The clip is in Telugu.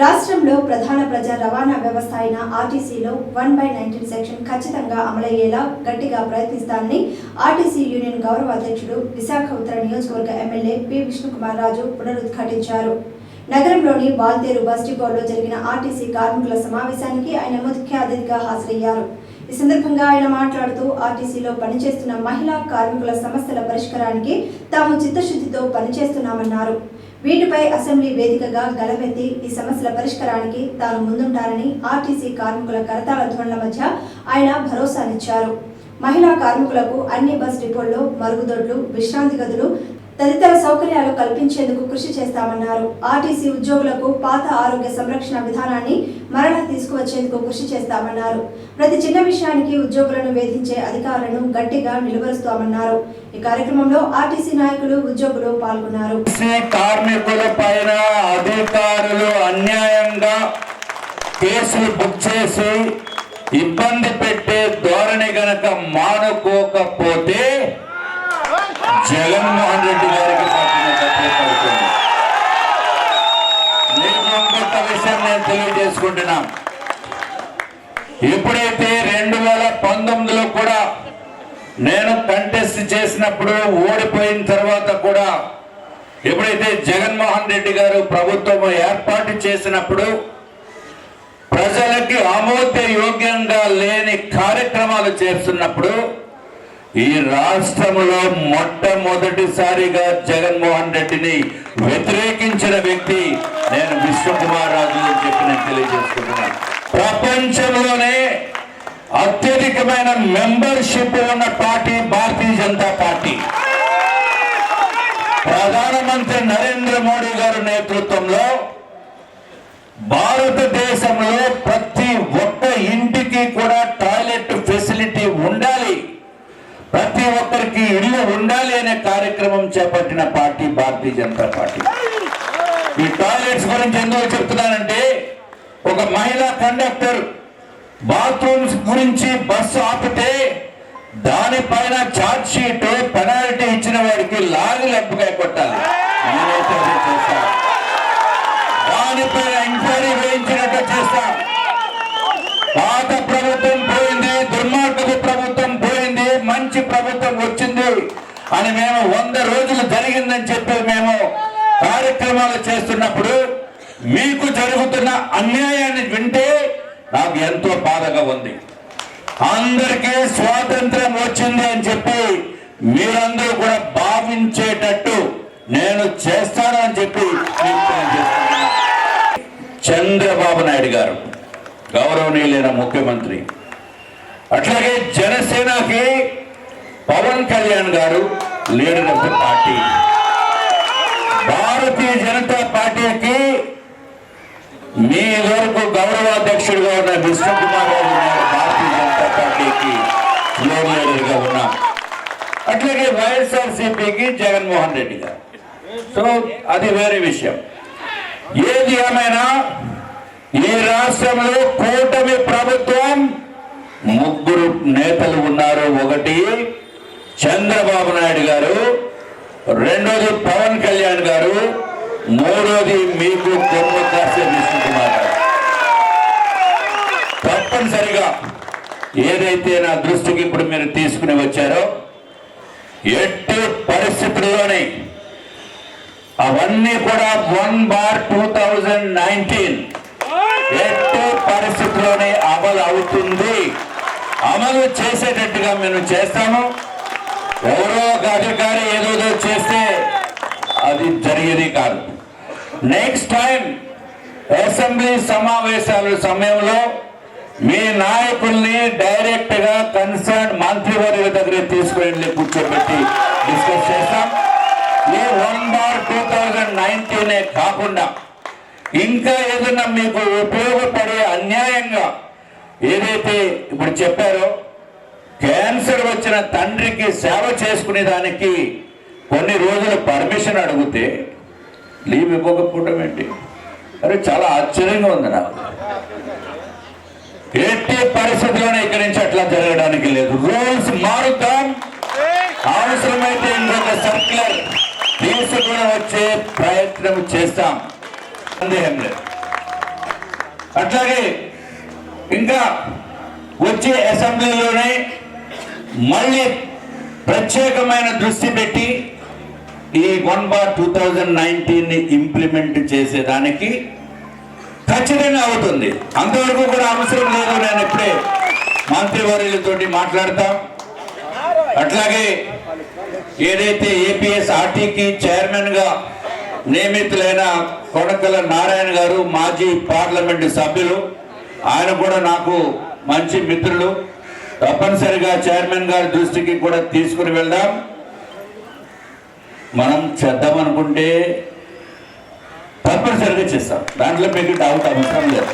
రాష్ట్రంలో ప్రధాన ప్రజా రవాణా వ్యవస్థ అయిన ఆర్టీసీలో వన్ బై నైన్టీన్ సెక్షన్ ఖచ్చితంగా అమలయ్యేలా గట్టిగా ప్రయత్నిస్తానని ఆర్టీసీ యూనియన్ గౌరవ అధ్యక్షుడు విశాఖ ఉత్తర నియోజకవర్గ ఎమ్మెల్యే పి విష్ణుకుమార్ రాజు పునరుద్ఘాటించారు. నగరంలోని బాల్తేరు బస్ డిపోలో జరిగిన ఆర్టీసీ కార్మికుల సమావేశానికి ఆయన ముఖ్య అతిథిగా హాజరయ్యారు. ఈ సందర్భంగా ఆయన మాట్లాడుతూ ఆర్టీసీలో పనిచేస్తున్న మహిళా కార్మికుల సమస్యల పరిష్కారానికి తాము చిత్తశుద్ధితో పనిచేస్తున్నామన్నారు. వీటిపై అసెంబ్లీ వేదికగా గలమెత్తి ఈ సమస్యల పరిష్కారానికి తాను ముందుంటారని ఆర్టీసీ కార్మికుల కరతాళ ధ్వనుల మధ్య ఆయన భరోసానిచ్చారు. మహిళా కార్మికులకు అన్ని బస్ డిపోల్లో మరుగుదొడ్లు విశ్రాంతి గదులు తదితర సౌకర్యాలు కల్పించేందుకు కృషి చేస్తామన్నారు. ఆర్టీసీ ఉద్యోగులకు పాత ఆరోగ్య సంరక్షణ విధానాన్ని మరలా తీసుకువచ్చేందుకు కృషి చేస్తామన్నారు. ప్రతి చిన్న విషయానికి ఉద్యోగులను వేధించే అధికారులను గట్టిగా నిలువరుస్తామన్నారు. ఈ కార్యక్రమంలో ఆర్టీసీ నాయకులు ఉద్యోగులు పాల్గొన్నారు. కార్మికుల పైన అధికారులు అన్యాయంగా కేసులు బుక్ చేసి ఇబ్బంది పెట్టే నేను ఎప్పుడైతే రెండు వేల పంతొమ్మిదిలో కూడా నేను కంటెస్ట్ చేసినప్పుడు ఓడిపోయిన తర్వాత కూడా ఎప్పుడైతే జగన్మోహన్ రెడ్డి గారు ప్రభుత్వం ఏర్పాటు చేసినప్పుడు ప్రజలకి ఆమోద యోగ్యంగా లేని కార్యక్రమాలు చేస్తున్నప్పుడు ఈ రాష్ట్రంలో మొట్టమొదటిసారిగా జగన్మోహన్ రెడ్డిని వ్యతిరేకించిన వ్యక్తి నేను విశ్వకుమార్ రాజు అని చెప్పి నేను తెలియజేసుకుంటున్నాను. ప్రపంచంలోనే అత్యధికమైన మెంబర్షిప్ ఉన్న పార్టీ భారతీయ జనతా పార్టీ. ప్రధానమంత్రి నరేంద్ర మోడీ గారి నేతృత్వంలో భారతదేశంలో ప్రతి ఒక్క ఇంటికి కూడా టాయిలెట్ ఫెసిలిటీ ఉండాలి. ప్రతి ఒక్కరికి ఇల్లు ఉండాలి అనే కార్యక్రమం చేపట్టిన పార్టీ భారతీయ జనతా పార్టీ. ఈ టాయిలెట్స్ గురించి ఎందుకు చెప్తున్నానంటే ఒక మహిళా కండక్టర్ బాత్రూమ్స్ గురించి బస్సు ఆపితే దానిపైన ఛార్జ్ షీట్ పెనాల్టీ ఇచ్చిన వాడికి లాగి లెప్పకాయ కొట్టాలి. దానిపైన ఎంక్వైరీ వేయించినట్టు చేస్తాం పాత ప్రభుత్వం పోయింది దుర్మార్గపు ప్రభుత్వం పోయింది మంచి ప్రభుత్వం వచ్చింది అని మేము వంద రోజులు జరిగిందని చెప్పి మేము కార్యక్రమాలు చేస్తున్నప్పుడు మీకు జరుగుతున్న అన్యాయాన్ని వింటే నాకు ఎంతో బాధగా ఉంది. అందరికీ స్వాతంత్రం వచ్చింది అని చెప్పి మీరందరూ కూడా భావించేటట్టు నేను చేస్తాను అని చెప్పి చంద్రబాబు నాయుడు గారు గౌరవనీయులైన ముఖ్యమంత్రి అట్లాగే జనసేనకి Pawan Kalyan garu leader of the party. Bharatiya Janata పార్టీకి మీ వరకు గౌరవాధ్యక్షుడిగా ఉన్న విష్ణుకుమార్ గారు భారతీయ జనతా పార్టీకి ఫ్లోర్ లీడర్ అట్లాగే వైఎస్ఆర్ సిపికి జగన్మోహన్ రెడ్డి గారు. సో అది వేరే విషయం. ఏది ఏమైనా ఈ రాష్ట్రంలో కూటమి ప్రభుత్వం ముగ్గురు నేతలు ఉన్నారు. ఒకటి చంద్రబాబు నాయుడు గారు రెండోది పవన్ కళ్యాణ్ గారు మూడోది మీకు కొమ్ము కాసే తప్పనిసరిగా ఏదైతే నా దృష్టికి ఇప్పుడు మీరు తీసుకుని వచ్చారో ఎట్టి పరిస్థితుల్లోనే అవన్నీ కూడా one bar two thousand nineteen. ఎట్టి పరిస్థితుల్లోనే అమలు అవుతుంది. అమలు చేసేటట్టుగా మేము చేస్తాము. ఎవరో ఒక అధికారి ఏదోదో చేస్తే అది జరిగేది కాదు నెక్స్ట్ టైం అసెంబ్లీ సమావేశాల సమయంలో మీ నాయకుల్ని డైరెక్ట్గా కన్సర్న్ మంత్రివర్గ దగ్గర తీసుకువెళ్ళి కూర్చోబెట్టి డిస్కస్ చేస్తాం. ఈ వన్ బార్ టూ థౌజండ్ నైన్టీనే కాకుండా ఇంకా ఏదైనా మీకు ఉపయోగపడే అన్యాయంగా ఏదైతే ఇప్పుడు చెప్పారో క్యాన్సర్ వచ్చిన తండ్రికి సేవ చేసుకునే దానికి కొన్ని రోజులు పర్మిషన్ అడిగితే లీవ్ ఇవ్వకపోవటం ఏంటి? అరే చాలా ఆశ్చర్యంగా ఉంది నాకు. ఎట్టి పరిస్థితుల్లోనే ఇక్కడి నుంచి అట్లా జరగడానికి లేదు. రూల్స్ మారుతాం అవసరమైతే ఇంకొక సర్క్యులర్ తీసుకుని వచ్చే ప్రయత్నం చేస్తాం. సందేహం లేదు. అట్లాగే ఇంకా వచ్చే అసెంబ్లీలోనే మళ్ళీ ప్రత్యేకమైన దృష్టి పెట్టి ఈ వన్ బార్ టూ థౌజండ్ నైన్టీన్ని ఇంప్లిమెంట్ చేసేదానికి ఖచ్చితంగా అవుతుంది. అంతవరకు కూడా అవసరం లేదు నేను ఇప్పుడే మంత్రివర్యులతో మాట్లాడతాం. అట్లాగే ఏదైతే ఏపీఎస్ ఆర్టీకి చైర్మన్గా నియమితులైన కొడకల నారాయణ గారు మాజీ పార్లమెంటు సభ్యులు ఆయన కూడా నాకు మంచి మిత్రులు. తప్పనిసరిగా చైర్మన్ గారి దృష్టికి కూడా తీసుకుని వెళ్దాం. మనం చేద్దాం అనుకుంటే తప్పనిసరిగా చేస్తాం. దాంట్లో మీకు డౌట్ అవసరం లేదు.